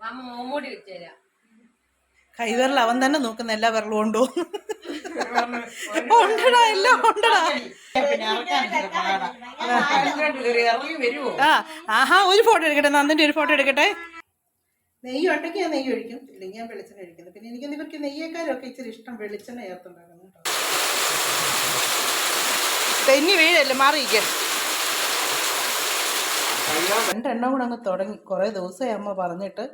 അമ്മ മോമൂടി വെച്ചുതരാം കൈവിരൽ അവൻ തന്നെ നോക്കുന്ന എല്ലാ വിരലും ഉണ്ടോ? ഉണ്ടടാ എല്ലാം ഉണ്ടടാ. ആ ആഹാ ഒരു ഫോട്ടോ എടുക്കട്ടെ നന്ദിന്റെ ഒരു ഫോട്ടോ എടുക്കട്ടെ. നെയ്യ് ഉണ്ടെങ്കിൽ ഞാൻ നെയ്യ് ഒഴിക്കും ഇല്ലെങ്കിൽ ഞാൻ വെളിച്ചെണ്ണ ഒഴിക്കുന്നത് പിന്നെ എനിക്ക് ഇവർക്ക് നെയ്യേക്കാരൊക്കെ ഒക്കെ ഇച്ചിരി ഇഷ്ടം വെളിച്ചെണ്ണ ചേർത്തുണ്ടാക്കുന്നു തെന്നി വീഴല്ലേ മാറിയിക്കേ രണ്ടെണ്ണം കൂടെ അങ്ങ് തുടങ്ങി. കുറേ ദിവസമായി അമ്മ പറഞ്ഞിട്ട്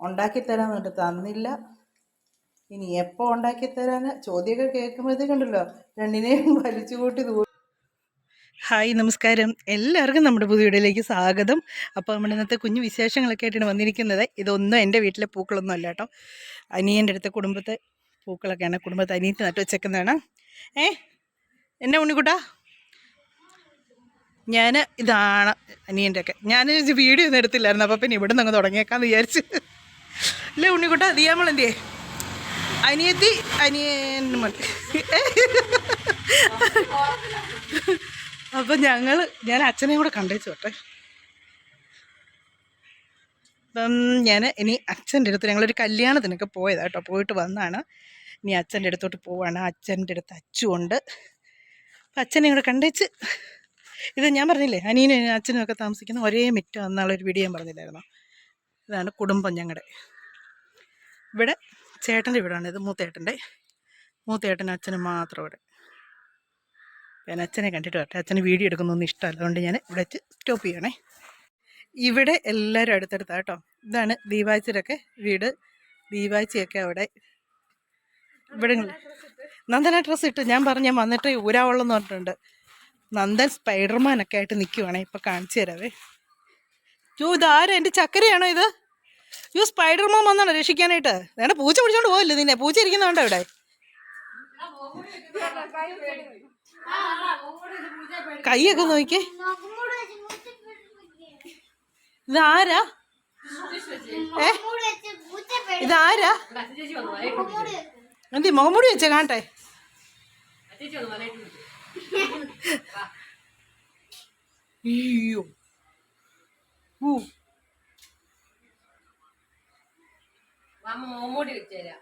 ഉണ്ടാക്കി തരാൻ വേണ്ടി തന്നില്ല. ഇനി എപ്പോൾ ഉണ്ടാക്കിത്തരാൻ ചോദ്യമൊക്കെ കേൾക്കുമ്പോഴത്തേക്കുണ്ടല്ലോ രണ്ടിനെയും വലിച്ചു കൂട്ടി ഹായ് നമസ്കാരം. എല്ലാവർക്കും നമ്മുടെ പുതിയ വീഡിയോയിലേക്ക് സ്വാഗതം. അപ്പോൾ നമ്മുടെ ഇന്നത്തെ കുഞ്ഞു വിശേഷങ്ങളൊക്കെ ആയിട്ടാണ് വന്നിരിക്കുന്നത്. ഇതൊന്നും എന്റെ വീട്ടിലെ പൂക്കളൊന്നും അല്ല കേട്ടോ. അനിയന്റെ അടുത്ത കുടുംബത്തെ പൂക്കളൊക്കെയാണ്. കുടുംബത്തെ അനിയത്ത് നട്ടു വെച്ചേക്കുന്നതാണ്. ഏ എന്നെ ഉണ്ണിക്കുട്ടാ? ഞാൻ ഇതാണ് അനിയന്റെ ഒക്കെ ഞാൻ വീഡിയോ ഒന്നും എടുത്തില്ലായിരുന്നു. അപ്പോൾ പിന്നെ ഇവിടെ നിന്ന് അങ്ങ് തുടങ്ങിയേക്കാന്ന് വിചാരിച്ച്. അല്ലേ ഉണ്ണിക്കുട്ട ദിയാമളെന്തിയേ അനിയത്തി അനിയൻ അപ്പം ഞങ്ങൾ ഞാൻ അച്ഛനെയും കൂടെ കണ്ടേച്ചു കേട്ടെ. അപ്പം ഞാൻ ഇനി അച്ഛന്റെ അടുത്ത് ഞങ്ങളൊരു കല്യാണത്തിനൊക്കെ പോയതാ കേട്ടോ. പോയിട്ട് വന്നാണ്. ഇനി അച്ഛന്റെ അടുത്തോട്ട് പോവാണ്. അച്ഛന്റെ അടുത്ത് അച്ചുണ്ട് അപ്പം അച്ഛനെ കൂടെ കണ്ടേച്ച്. ഇത് ഞാൻ പറഞ്ഞില്ലേ അനിയനും അച്ഛനും ഒക്കെ താമസിക്കുന്ന ഒരേ മിറ്റം ഒരു വീഡിയോ ഞാൻ പറഞ്ഞില്ലായിരുന്നോ? ഇതാണ് കുടുംബം ഞങ്ങളുടെ ഇവിടെ ചേട്ടന്റെ വീടാണ് ഇത് മൂത്തേട്ടന്റെ. മൂത്തേട്ടൻ അച്ഛനും മാത്രം ഇവിടെ. ഞാൻ അച്ഛനെ കണ്ടിട്ട് വരട്ടെ. അച്ഛന് വീഡിയോ എടുക്കുന്നൊന്നും ഇഷ്ടമല്ല. അതുകൊണ്ട് ഞാൻ ഇവിടെ വെച്ച് സ്റ്റോപ്പ് ചെയ്യണേ. ഇവിടെ എല്ലാവരും അടുത്തടുത്താണ് കേട്ടോ. ഇതാണ് ദീപാഴ്ചയിലൊക്കെ വീട്. ദീപാഴ്ചയൊക്കെ അവിടെ. ഇവിടെ നന്ദന ഡ്രസ്സ് ഇട്ട് ഞാൻ പറഞ്ഞു വന്നിട്ട് ഊരാവുള്ളെന്ന് പറഞ്ഞിട്ടുണ്ട്. നന്ദൻ സ്പൈഡർമാനൊക്കെ ആയിട്ട് നിൽക്കുവാണേ ഇപ്പം കാണിച്ചു തരാവേ. യോ ഇതാരാ എന്റെ ചക്കരയാണോ ഇത്? യോ സ്പൈഡർമാൻ വന്നാണോ രക്ഷിക്കാനായിട്ട്? വേണ്ട പൂച്ച പിടിച്ചോണ്ട് പോകല്ലേ നിന്നെ? പൂച്ച ഇരിക്കുന്നുണ്ടോ ഇവിടെ? കൈയൊക്കെ നോക്കിയേ ഇതാരാ ഏ? ഇതാരാ എന്തി മുഖംമൂടി വെച്ചേ കാണട്ടെ? അയ്യോ. അമ്മ മോമൂടി വെച്ചുതരാം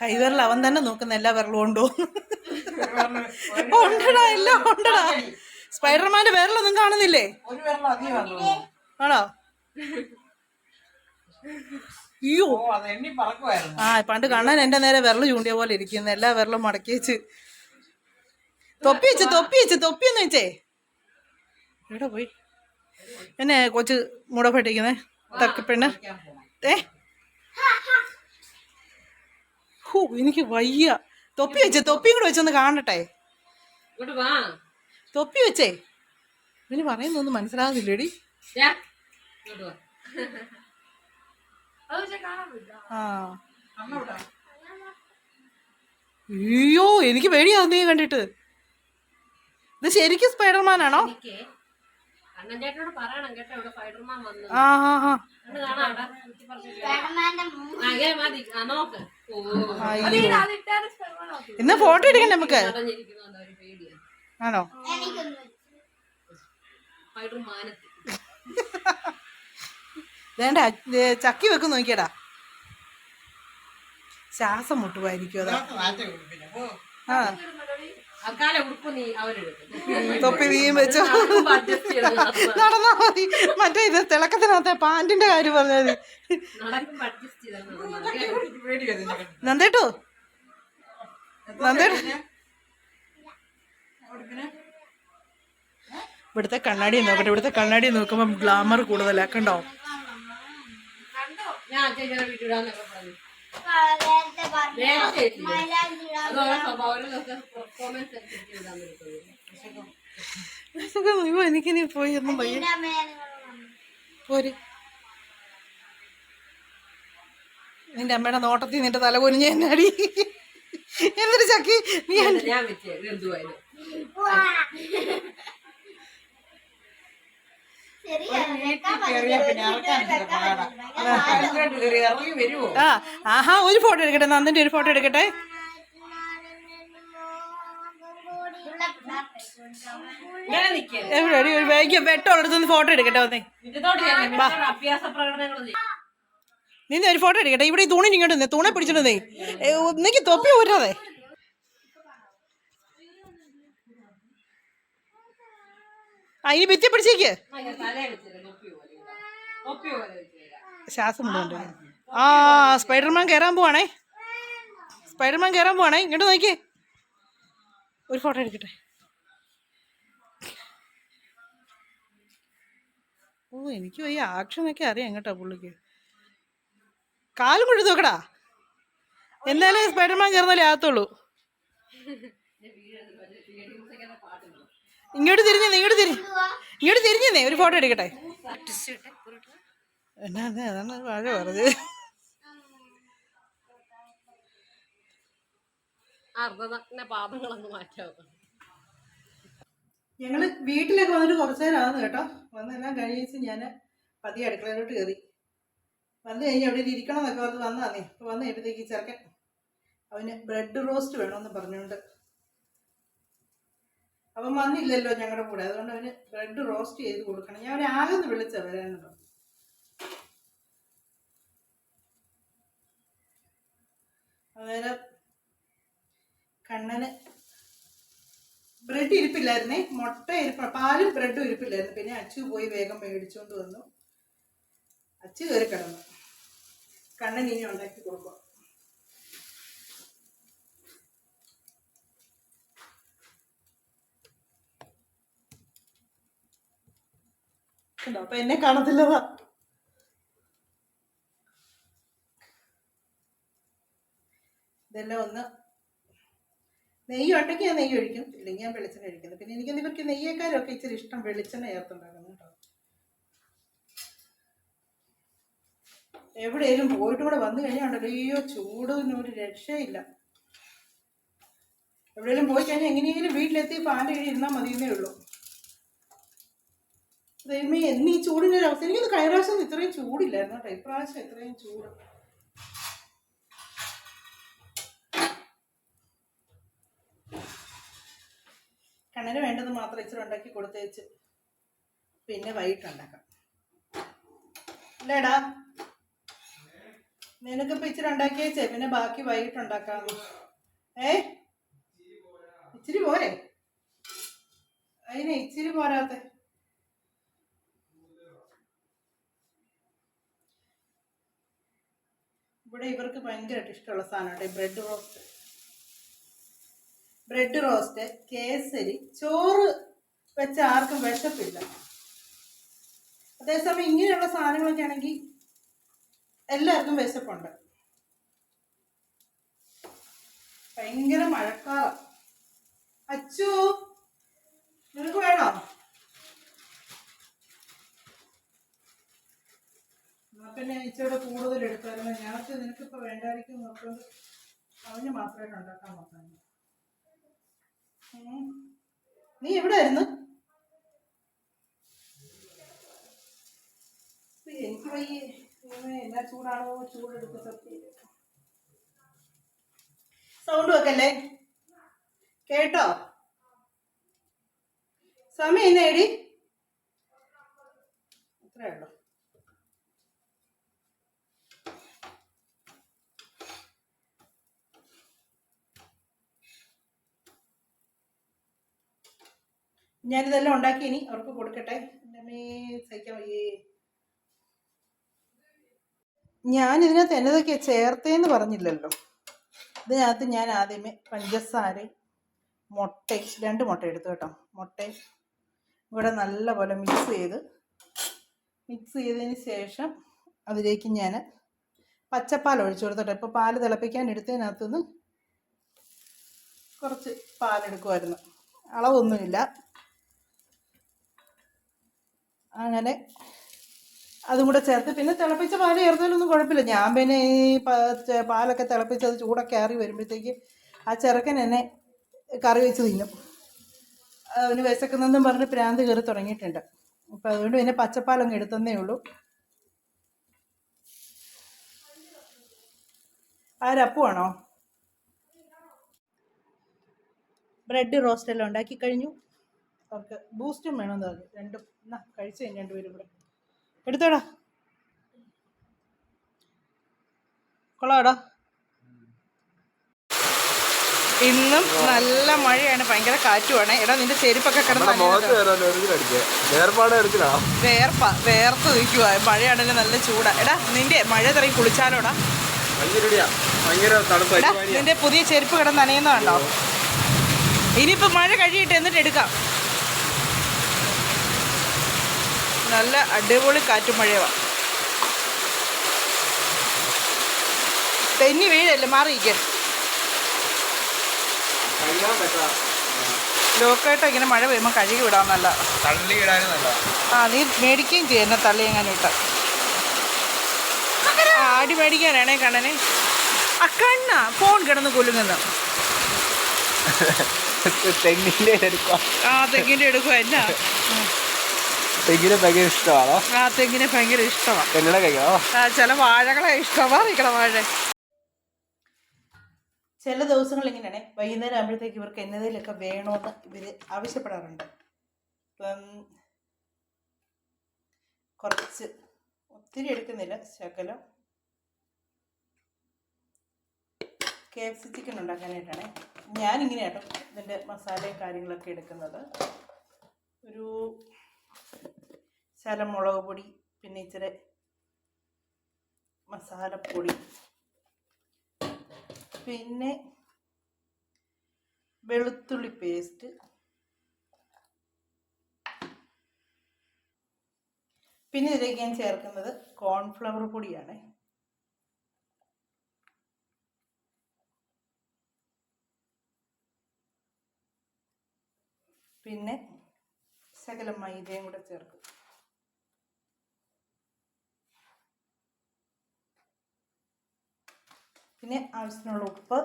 കൈവിരൽ അവൻ തന്നെ നോക്കുന്ന എല്ലാ വിരലും ഉണ്ടോ? ഉണ്ടടാ എല്ലാം ഉണ്ടടാ. സ്പൈഡർമാന്റെ വിരലൊന്നും കാണുന്നില്ലേ? ആണോ? അയ്യോ. ആ പണ്ട് കണ്ണൻ എന്റെ നേരെ വിരൽ ചൂണ്ടിയ പോലെ ഇരിക്കുന്നു. എല്ലാ വിരലും മടക്കി വെച്ച്. തൊപ്പി വെച്ച് തൊപ്പി വെച്ച് തൊപ്പി എന്ന് വെച്ചേ. എവിടെ പോയി? എന്നെ കൊച്ച് മുടപ്പെട്ടിരിക്കുന്നേ? തക്കപ്പെണ്ണ് ഏ? ഹൂ എനിക്ക് വയ്യ. തൊപ്പി വെച്ചേ തൊപ്പിയും കൂടെ വെച്ചൊന്ന് കാണട്ടെ. തൊപ്പി വെച്ചേ. ഇതിന് പറയുന്നൊന്നും മനസ്സിലാകുന്നില്ലേടി ആ. അയ്യോ എനിക്ക് പേടിയാവുന്നേ നീ കണ്ടിട്ട്. ഇത് ശരിക്കും സ്പൈഡർമാൻ ആണോ അയ്യോ. ഫോട്ടോ എടുക്കണ്ടേ നമുക്ക്? ആണോ? വേണ്ട ചക്കി വെക്കും നോക്കിയടാ. ശ്വാസം മുട്ടുമായിരിക്കും അതാ. ആ. തൊപ്പി നീയും വെച്ചോ. നടന്നാ മതി. മറ്റേ ഇത് തിളക്കത്തിനകത്തെ പാന്റിന്റെ കാര്യം പറഞ്ഞാൽ മതി. നന്ദേട്ടോ? നന്ദേട്ടോ? ഇവിടുത്തെ കണ്ണാടി നോക്കട്ടെ. ഇവിടുത്തെ കണ്ണാടി നോക്കുമ്പോൾ ഗ്ലാമർ കൂടുതലാ. കണ്ടോ? ഞാൻ അയ്യോ എനിക്കിനി പോയി പോര് നിന്റെ അമ്മയുടെ നോട്ടത്തിൽ നിന്റെ തല കുനിഞ്ഞ എന്നാടി? എന്തൊരു ചക്കി നീ ആ ആഹാ ഒരു ഫോട്ടോ എടുക്കട്ടെ നന്ദിന്റെ ഒരു ഫോട്ടോ എടുക്കട്ടെ. എവിടെ ഒരു വേഗം വെട്ടം ഫോട്ടോ എടുക്കട്ടെ വന്നേ നിന്ന് ഒരു ഫോട്ടോ എടുക്കട്ടെ ഇവിടെ ഈ തൂണിന് ഇങ്ങോട്ട് നിന്നേ തൂണെ പിടിച്ചിട്ട് നീ ഒന്നിക്ക് തൊപ്പി ഊരാതെ. ആ ഇനി ഭിത്തി പിടിച്ചേക്ക്. ശ്വാസം ആ സ്പൈഡർമാൻ കയറാൻ പോവാണേ. സ്പൈഡർമാൻ കയറാൻ പോവാണേ. ഇങ്ങോട്ട് നോക്കിയേ. ഒരു ഫോട്ടോ എടുക്കട്ടെ. ഓ എനിക്ക് ഈ ആക്ഷനൊക്കെ അറിയാം കേട്ടോ പുള്ളിക്ക്. കാലും കൊഴുത്തു നോക്കടാ. എന്നാലേ സ്പൈഡർമാൻ കയറുന്നാലേ ആകത്തുള്ളൂ. ഇങ്ങോട്ട് തിരിഞ്ഞേ ഇങ്ങോട്ട് തിരി ഇങ്ങോട്ട് തിരിഞ്ഞേ ഒരു ഫോട്ടോ എടുക്കട്ടെ. എന്നാ അതെ അതാണ് വാഴ പറഞ്ഞത്. അർദ്ധനഗ്ന പാദങ്ങളൊന്ന് മാറ്റാവും? ഞങ്ങൾ വീട്ടിലൊക്കെ വന്നിട്ട് കുറച്ച് നേരമാകുന്നു കേട്ടോ. വന്നെല്ലാം കഴിച്ച് ഞാൻ പതിയെ അടുക്കളയിലോട്ട് കയറി. വന്നു കഴിഞ്ഞ് അവിടെ ഇരിക്കണം എന്നൊക്കെ പറഞ്ഞ് വന്നാന്നേ അപ്പോൾ വന്ന് കഴിയപ്പോഴത്തേക്ക് ഈ ചെറുക്കൻ അവന് ബ്രെഡ് റോസ്റ്റ് വേണമെന്ന് പറഞ്ഞുകൊണ്ട്. അവൻ വന്നില്ലല്ലോ ഞങ്ങളുടെ കൂടെ. അതുകൊണ്ട് അവന് ബ്രെഡ് റോസ്റ്റ് ചെയ്ത് കൊടുക്കണം. ഞാൻ അവനെ ആകെ ഒന്ന് വിളിച്ച വരാനുണ്ടോ അന്നേരം കണ്ണന് ബ്രെഡ് ഇരിപ്പില്ലായിരുന്നേ. മുട്ട ഇരിപ്പ പാലും ബ്രെഡും ഇരിപ്പില്ലായിരുന്നു. പിന്നെ അച്ചു പോയി വേഗം മേടിച്ചുകൊണ്ട് വന്നു. അച്ചു കയറി കിടന്നു. കണ്ണൻ ഇനി ഉണ്ടാക്കി കൊടുക്കുക കണ്ടോ? അപ്പൊ എന്നെ കാണത്തില്ലതാ. ഇതെല്ലാം ഒന്ന് നെയ്യ് ഉണ്ടെങ്കിൽ ഞാൻ നെയ്യ് ഒഴിക്കും ഇല്ലെങ്കിൽ ഞാൻ വെളിച്ചെണ്ണ ഒഴിക്കുന്നു പിന്നെ എനിക്ക് ഇവർക്ക് നെയ്യേക്കാരൊക്കെ ഇച്ചിരി ഇഷ്ടം വെളിച്ചെണ്ണ ചേർത്തുണ്ടാക്കുന്നു കേട്ടോ. എവിടെയെങ്കിലും പോയിട്ട് കൂടെ വന്നു കഴിഞ്ഞാൽ അയ്യോ ചൂടിനൊരു രക്ഷയില്ല. എവിടെയെങ്കിലും പോയി കഴിഞ്ഞാൽ എങ്ങനെയെങ്കിലും വീട്ടിലെത്തി ഫാന്റെ കീഴിൽ ഇരുന്നാൽ മതിയെന്നേ ഉള്ളൂ. ദൈവമേ എന്നീ ചൂടിന്റെ ഒരു അവസ്ഥ? എനിക്കൊന്ന് കഴിഞ്ഞ പ്രാവശ്യം ഇത്രയും ചൂടില്ലായിരുന്നു കേട്ടോ ഇപ്രാവശ്യം ഇത്രയും ചൂട്. കണ്ണന് വേണ്ടത് മാത്രം ഇച്ചിരി ഉണ്ടാക്കി കൊടുത്തേച്ച് പിന്നെ വൈകിട്ട് ഉണ്ടാക്കാം. അല്ലേടാ നിനക്കിപ്പോ ഇച്ചിരി ഉണ്ടാക്കിയേച്ചേ പിന്നെ ബാക്കി വൈകിട്ട് ഉണ്ടാക്കാം ഏ? ഇച്ചിരി പോരെ? അതിനെ ഇച്ചിരി പോരാത്ത. ഇവിടെ ഇവർക്ക് ഭയങ്കരമായിട്ട് ഇഷ്ടമുള്ള സാധനമാണ്. Bread roast bread roast kesari ചോറ് വെച്ച ആർക്കും വിശപ്പില്ല. അതേസമയം ഇങ്ങനെയുള്ള സാധനങ്ങളൊക്കെ ആണെങ്കിൽ എല്ലാവർക്കും വിശപ്പുണ്ട്. ഭയങ്കര മഴക്കാറ. അച്ചു നിങ്ങൾക്ക് വേണോ? എന്നാ പിന്നെ ഇച്ചിരി കൂടുതൽ എടുത്തായിരുന്നു. ഞങ്ങൾക്ക് നിനക്കിപ്പോൾ വേണ്ടായിരിക്കും നോക്കുന്നത് അവന് മാത്രമായിട്ട് ഉണ്ടാക്കാൻ നോക്കാൻ. നീ എവിടെ ആയിരുന്നു എനിക്ക് വയ്യ. എന്നാ ചൂടാണോ? ചൂടെടുത്ത് സത്യം സൗണ്ട് വെക്കല്ലേ? കേട്ടോ? സമയം എന്നേടി അത്രേ ഉള്ളൂ. ഞാനിതെല്ലാം ഉണ്ടാക്കി ഇനി അവർക്ക് കൊടുക്കട്ടെ. എന്റെ അമ്മേ സഹിക്കാൻ വയ്യേ. എന്നതൊക്കെ ചേർത്തേന്ന് പറഞ്ഞില്ലല്ലോ. ഇതിനകത്ത് ഞാൻ ആദ്യമേ പഞ്ചസാര മുട്ട രണ്ട് മുട്ട എടുത്തു കേട്ടോ. മുട്ടയും ഇവിടെ നല്ലപോലെ മിക്സ് ചെയ്ത് മിക്സ് ചെയ്തതിന് ശേഷം അതിലേക്ക് ഞാൻ പച്ചപ്പാൽ ഒഴിച്ചു കൊടുത്തോട്ടെ ഇപ്പോൾ പാൽ തിളപ്പിക്കാൻ എടുത്തതിനകത്തുനിന്ന് കുറച്ച് പാലെടുക്കുമായിരുന്നു അളവൊന്നുമില്ല. അങ്ങനെ അതും കൂടെ ചേർത്ത്. പിന്നെ തിളപ്പിച്ച പാൽ ചേർത്താലൊന്നും കുഴപ്പമില്ല. ഞാൻ പിന്നെ ഈ പാലൊക്കെ തിളപ്പിച്ച് അത് ചൂടൊക്കെ ആറി വരുമ്പോഴത്തേക്ക് ആ ചെറുക്കൻ എന്നെ കറി വെച്ച് തിന്നും. അവന് വിശക്കുന്നെന്നും പറഞ്ഞ് പ്രാന്ത് കയറി തുടങ്ങിയിട്ടുണ്ട്. അപ്പം അതുകൊണ്ട് പിന്നെ പച്ചപ്പാലൊന്നും എടുത്തന്നേ ഉള്ളൂ. ആരപ്പുവാണോ ബ്രെഡ് റോസ്റ്റ് എല്ലാം ഉണ്ടാക്കി കഴിഞ്ഞു. അവർക്ക് ബൂസ്റ്റും വേണമെന്ന് പറഞ്ഞു. രണ്ടും. എന്നാ കഴിച്ചു കഴിഞ്ഞു രണ്ടുപേരും ഇവിടെ എടുത്തോടാ. കൊള്ളാടാ. ഇന്നും നല്ല മഴയാണ് ഭയങ്കര കാറ്റുമാണ്. എടാ നിന്റെ ചെരുപ്പൊക്കെ വേർപ്പ വേർത്ത് നിൽക്കുക മഴയാണെങ്കിൽ നല്ല ചൂടാ. എടാ നിന്റെ മഴ തറി കുളിച്ചാലോടാ. നിന്റെ പുതിയ ചെരുപ്പ് കിടന്ന് നനയുന്നതുണ്ടോ ഇനിയിപ്പോ മഴ കഴിയിട്ട് എന്നിട്ട് എടുക്കാം. നല്ല അടിപൊളി കാറ്റും മഴയുമാണ് തെന്നി വീഴല്ലേ? മാറിയിരിക്കെ. ലോക്കായിട്ട് ഇങ്ങനെ മഴ പെയ്യുമ്പോൾ കഴുകി വിടാൻ നല്ല. ആ നീ മേടിക്കുകയും ചെയ്യും എന്നെ തള്ളി എങ്ങനെ ഇട്ട. ആടി മേടിക്കാനാണേ കണ്ണനെ. ആ കണ്ണ ഫോൺ കിടന്ന് കുലുങ്ങുന്നു തെങ്ങിന്റെ എടുക്കുക ആ തെങ്ങിന്റെ എടുക്കുക എന്നാ? തെങ്ങിനെ ഭയങ്കര ഇഷ്ടമാണോ? ആ തെങ്ങിനെ ഭയങ്കര ഇഷ്ടമാണ് തെങ്ങിനെ കഴിക്കണോ ആ ചില വാഴകളെ ഇഷ്ടമാണ് വാഴ. ചില ദിവസങ്ങൾ ഇങ്ങനെയാണ്. വൈകുന്നേരം ആകുമ്പോഴത്തേക്ക് ഇവർക്ക് എന്നതിലൊക്കെ വേണമെന്ന് ഇവർ ആവശ്യപ്പെടാറുണ്ട്. ഇപ്പം കുറച്ച് ഒത്തിരി എടുക്കുന്നില്ല ശകലം. കെ എഫ് സി ചിക്കൻ ഉണ്ടാക്കാനായിട്ടാണ്. ഞാനിങ്ങനെ കേട്ടോ ഇതിന്റെ മസാലയും കാര്യങ്ങളൊക്കെ എടുക്കുന്നത്. ഒരു ശലം മുളക് പൊടി പിന്നെ ഇച്ചിരി മസാലപ്പൊടി. പിന്നെ വെളുത്തുള്ളി പേസ്റ്റ്. പിന്നെ ഇതിലേക്ക് ഞാൻ ചേർക്കുന്നത് കോൺഫ്ലവർ പൊടിയാണ്. പിന്നെ ശകലം മൈദയും കൂടെ ചേർക്കും. പിന്നെ ആവശ്യത്തിനുള്ള ഉപ്പ്.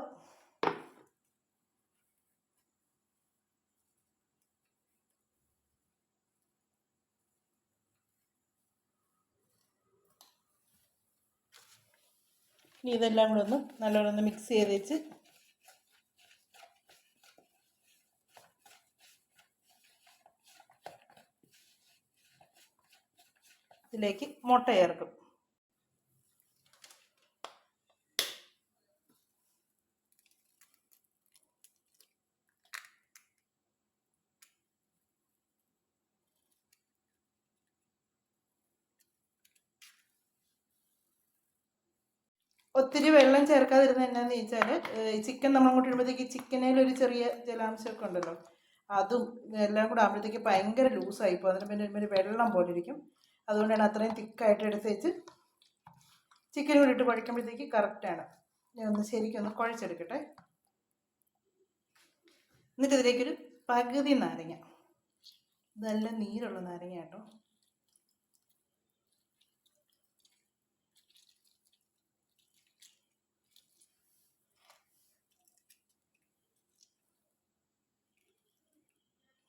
ഇനി ഇതെല്ലാം കൂടെ ഒന്ന് നല്ലോണം ഒന്ന് മിക്സ് ചെയ്ത് വെച്ച് ഇതിലേക്ക് മുട്ട ചേർക്കും. ഒത്തിരി വെള്ളം ചേർക്കാതിരുന്ന എന്നാന്ന് ചോദിച്ചാൽ ചിക്കൻ നമ്മൾ അങ്ങോട്ട് ഇടുമ്പോഴത്തേക്ക് ചിക്കനിൽ ഒരു ചെറിയ ജലാംശമൊക്കെ ഉണ്ടല്ലോ. അതും എല്ലാം കൂടെ ആകുമ്പോഴത്തേക്ക് ഭയങ്കര ലൂസായി പോകും. അതിന് പിന്നെ ഒരു വെള്ളം പോലെ ഇരിക്കും. അതുകൊണ്ടാണ് അത്രയും തിക്കായിട്ട് എടുത്ത് വെച്ച് ചിക്കൻ കൂടി ഇട്ട് കുഴക്കുമ്പോഴത്തേക്ക് കറക്റ്റാണ് ഞാൻ ഒന്ന് ശരിക്കൊന്ന് കുഴച്ചെടുക്കട്ടെ. എന്നിട്ട് ഇതിലേക്കൊരു പകുതി നാരങ്ങ. നല്ല നീരുള്ള നാരങ്ങ കേട്ടോ.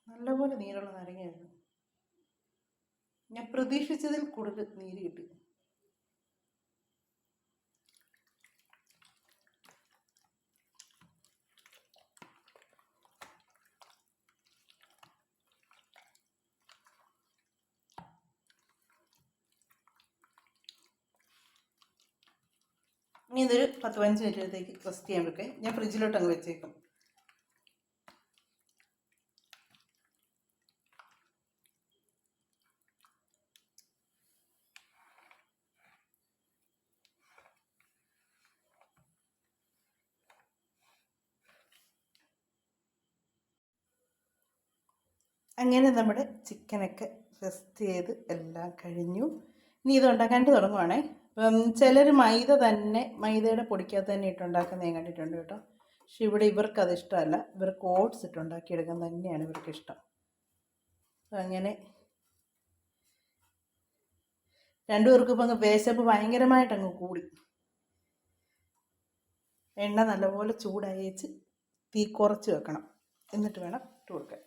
നല്ലപോലെ നീരുള്ള നാരങ്ങയായിരുന്നു. ഞാൻ പ്രതീക്ഷിച്ചതിൽ കൂടുതൽ നീര് കിട്ടി. ഇനി ഇതൊരു പത്ത് പതിനഞ്ച് മിനിറ്റത്തേക്ക് റെസ്റ്റ് ചെയ്യാൻ വെക്കേ. ഞാൻ ഫ്രിഡ്ജിലോട്ട് അങ്ങ് വെച്ചേക്കും. അങ്ങനെ നമ്മുടെ ചിക്കനൊക്കെ റെസ്റ്റ് ചെയ്ത് എല്ലാം കഴിഞ്ഞു. ഇനി ഇത് ഉണ്ടാക്കാനായിട്ട് തുടങ്ങുവാണേ. ഇപ്പം ചിലർ മൈദ തന്നെ മൈദയുടെ പൊടിക്കകത്ത് തന്നെ ഇട്ടുണ്ടാക്കുന്നത് ഞാൻ കണ്ടിട്ടുണ്ട് കേട്ടോ. പക്ഷെ ഇവിടെ ഇവർക്ക് അത് ഇഷ്ടമല്ല. ഇവർക്ക് ഓട്സ് ഇട്ടുണ്ടാക്കിയെടുക്കാൻ തന്നെയാണ് ഇവർക്ക് ഇഷ്ടം. അങ്ങനെ അങ്ങനെ രണ്ടുപേർക്കും ഇപ്പം വേശപ്പ് ഭയങ്കരമായിട്ട് അങ്ങ് കൂടി. എണ്ണ നല്ലപോലെ ചൂടായേച്ച് തീ കുറച്ച് വെക്കണം. എന്നിട്ട് വേണം ഇട്ട് കൊടുക്കാൻ.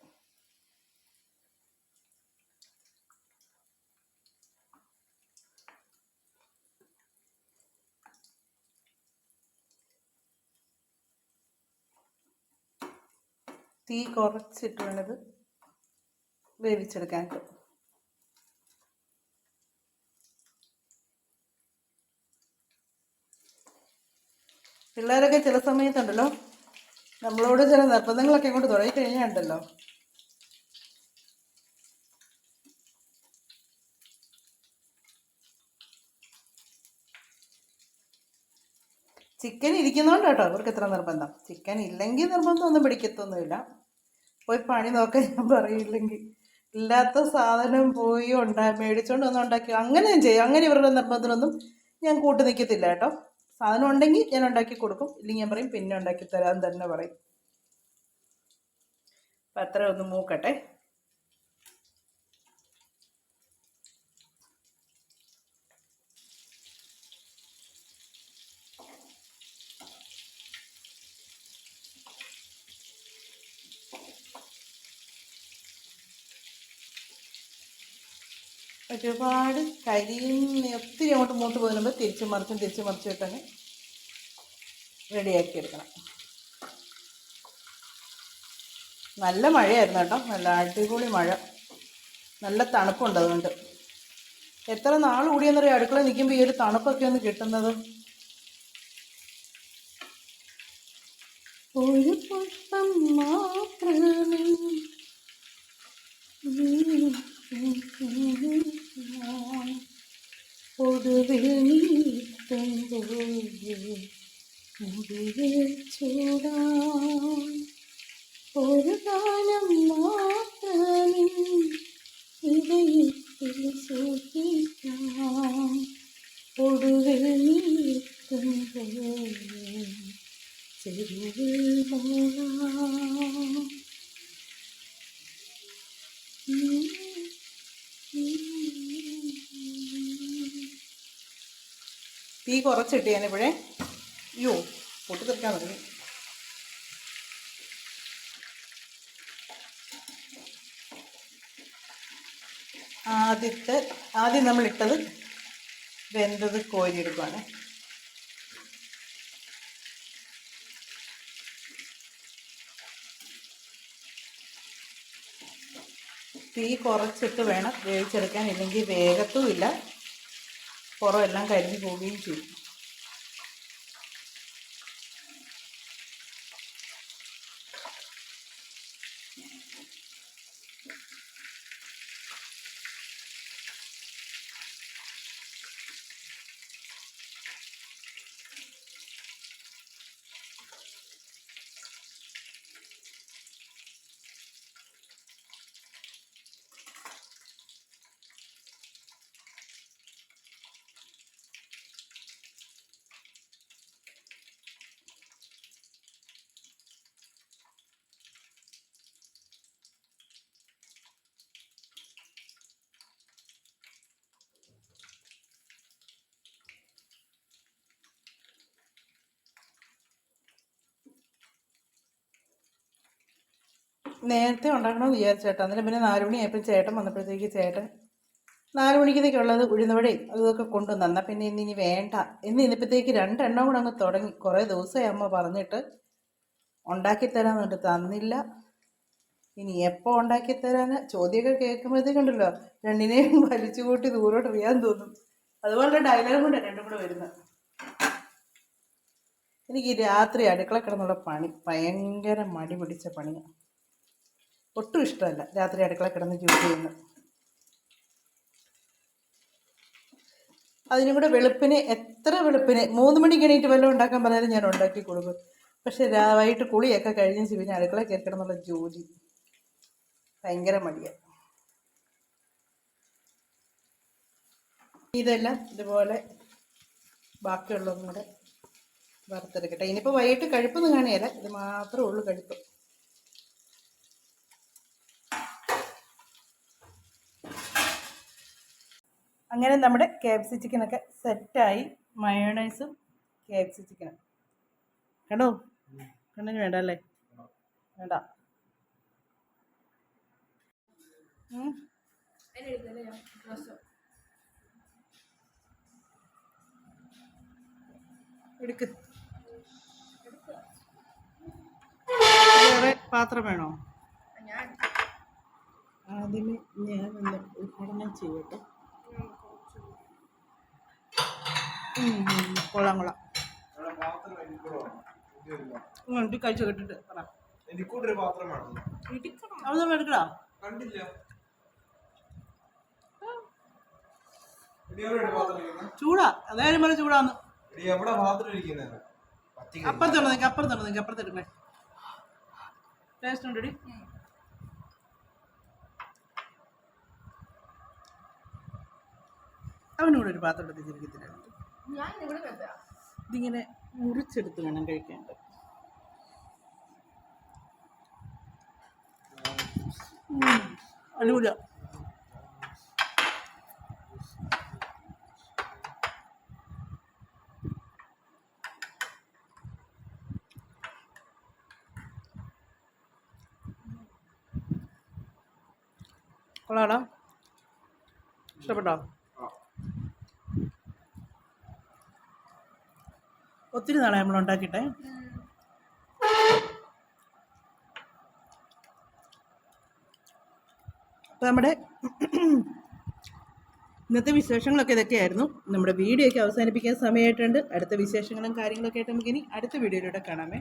തീ കുറച്ചിട്ട് വേണത് വേവിച്ചെടുക്കാനായിട്ട് പിള്ളേരൊക്കെ ചില സമയത്തുണ്ടല്ലോ നമ്മളോട് ചില നിർബന്ധങ്ങളൊക്കെ ഇങ്ങോട്ട് തുടങ്ങി കഴിഞ്ഞാൽ ചിക്കൻ ഇരിക്കുന്നതുകൊണ്ട് കേട്ടോ അവർക്ക് എത്ര നിർബന്ധം. ചിക്കൻ ഇല്ലെങ്കിൽ നിർബന്ധമൊന്നും പിടിക്കത്തൊന്നുമില്ല. പോയി പണി നോക്കാൻ ഞാൻ പറയില്ലെങ്കിൽ. ഇല്ലാത്ത സാധനം പോയി ഉണ്ടാ മേടിച്ചോണ്ട് ഒന്നും ഉണ്ടാക്കി. അങ്ങനെ ഞാൻ ചെയ്യും. അങ്ങനെ ഇവരുടെ നിർബന്ധത്തിനൊന്നും ഞാൻ കൂട്ടു നിൽക്കത്തില്ല കേട്ടോ. സാധനം ഉണ്ടെങ്കിൽ ഞാൻ ഉണ്ടാക്കി കൊടുക്കും. ഇല്ലെങ്കിൽ ഞാൻ പറയും പിന്നെ ഉണ്ടാക്കി തരാൻ തന്നെ പറയും. അപ്പം അത്ര ഒന്ന് മൂക്കട്ടെ. ഒരുപാട് കരിയും ഒത്തിരി അങ്ങോട്ട് മൂത്ത് പോകുമ്പോൾ തിരിച്ച് മറിച്ചും തിരിച്ച് മറിച്ചും ഇട്ടങ്ങ് റെഡിയാക്കി എടുക്കണം. നല്ല മഴയായിരുന്നു കേട്ടോ. നല്ല അടിപൊളി മഴ. നല്ല തണുപ്പുണ്ട് അതുകൊണ്ട്. എത്ര നാൾ കൂടിയെന്നറിയാം അടുക്കള നിൽക്കുമ്പോൾ ഈ ഒരു തണുപ്പൊക്കെ ഒന്ന് കിട്ടുന്നത്? ഒരു പുഷ്പം മാത്രമേ ഒടുവിൽ നീട്ടുമ്പോൾ മുടിയിൽ ചൂടാൻ ഒരു കാലം മാത്രമേ ഇതയത്തിൽ സൂക്ഷിക്കാം ഒടുവിൽ നീട്ടുമ്പോൾ ചെരുവിൽ മൂളാം തീ കുറച്ചിട്ട് ഞാനിപ്പോഴേ അയ്യോ പൊട്ടിത്തെറിക്കാൻ തുടങ്ങി. ആദ്യത്തെ ആദ്യം നമ്മൾ ഇട്ടത് വെന്തത് കോരിയെടുക്കുവാണ്. തീ കുറച്ചിട്ട് വേണം വേവിച്ചെടുക്കാൻ ഇല്ലെങ്കിൽ വേഗത്തുമില്ല പുറമെല്ലാം കരിഞ്ഞു പോവുകയും ചെയ്യും നേരത്തെ ഉണ്ടാക്കണമെന്ന് വിചാരിച്ചു ചേട്ടാ അന്നേരം പിന്നെ നാല് മണിയായപ്പോൾ ചേട്ടൻ വന്നപ്പോഴത്തേക്ക് ചേട്ടൻ നാല് മണിക്കത്തേക്കുള്ളത് ഉഴുന്നവടയും അതൊക്കെ കൊണ്ടുവന്നു. എന്നാൽ പിന്നെ ഇന്ന് ഇനി വേണ്ട. ഇന്ന് ഇന്നിപ്പോഴത്തേക്ക് രണ്ടെണ്ണം കൂടെ അങ്ങ് തുടങ്ങി. കുറേ ദിവസമായി അമ്മ പറഞ്ഞിട്ട് ഉണ്ടാക്കി തരാൻ വേണ്ടി തന്നില്ല. ഇനി എപ്പോൾ ഉണ്ടാക്കി ചോദ്യമൊക്കെ ചോദ്യമൊക്കെ കേൾക്കുമ്പോഴത്തേക്കുണ്ടല്ലോ രണ്ടിനെയും വലിച്ചു കൂട്ടി ദൂരോട്ട് എറിയാൻ തോന്നും. അതുപോലെ ഡയലോഗ് കൊണ്ട് രണ്ടും കൂടെ വരുന്നത്. എനിക്ക് രാത്രി അടുക്കള കിടന്നുള്ള പണി ഭയങ്കര മടി പിടിച്ച പണിയാണ് ഒട്ടും ഇഷ്ടമല്ല രാത്രി അടുക്കള കിടന്ന് ജോലി ചെയ്യുന്നത്. അതിനും കൂടെ വെളുപ്പിന് എത്ര വെളുപ്പിന് മൂന്ന് മണിക്ക് എണീറ്റ് വല്ലതും ഉണ്ടാക്കാൻ പറഞ്ഞാലും ഞാൻ ഉണ്ടാക്കി കൊടുക്കും. പക്ഷെ വൈകിട്ട് കുളിയൊക്കെ കഴിഞ്ഞ പിന്നെ അടുക്കള കയറ്റണം എന്നുള്ള ജോലി ഭയങ്കര മടിയാണ് ഇതെല്ലാം ഇതുപോലെ ബാക്കിയുള്ളതും കൂടെ വറുത്തെടുക്കട്ടെ. ഇനിയിപ്പോൾ വൈകിട്ട് കഴുപ്പൊന്നും കാണിയല്ല ഇത് മാത്രമേ ഉള്ളൂ കഴിപ്പ്. അങ്ങനെ നമ്മുടെ കെ എഫ് സി ചിക്കനൊക്കെ സെറ്റായി മയോണൈസും കെ എഫ് സി ചിക്കനും കണ്ടോ? കണ്ണിന് വേണ്ട അല്ലേ? വേണ്ട. എടുക്ക്. വേറെ പാത്രം വേണോ? ആദ്യമേ ഞാൻ ഒന്ന് ഉദ്ഘാടനം ചെയ്യട്ടെ. കൊള്ളാം കൊള്ളാം. ഇങ്ങോട്ട് കഴിച്ചു കേട്ടിട്ട് പറ. നമ്മൾ എടുക്കടാ ചൂടാ അതായാലും പോലെ ചൂടാന്ന്. എടി നിങ്ങൾക്ക് പാത്രം നിങ്ങൾക്ക് അപ്പുറത്തെടുക്കേ ടേസ്റ്റ് ഉണ്ടടി? കൂടെ ഒരു പാത്രം എടുത്ത് ഇതിങ്ങനെ മുറിച്ചെടുത്ത് വേണം കഴിക്കേണ്ടത് അടിപൊളിയ. കൊള്ളാടാ. ഇഷ്ടപ്പെട്ടോ? ഒത്തിരി നാളെ നമ്മൾ ഉണ്ടാക്കിട്ടെ അപ്പോൾ നമ്മുടെ ഇന്നത്തെ വിശേഷങ്ങളൊക്കെ ഇതൊക്കെയായിരുന്നു. നമ്മുടെ വീഡിയോ ഒക്കെ അവസാനിപ്പിക്കാൻ സമയമായിട്ടുണ്ട്. അടുത്ത വിശേഷങ്ങളും കാര്യങ്ങളൊക്കെ ആയിട്ട് നമുക്കിനി അടുത്ത വീഡിയോയിലൂടെ കാണാമേ.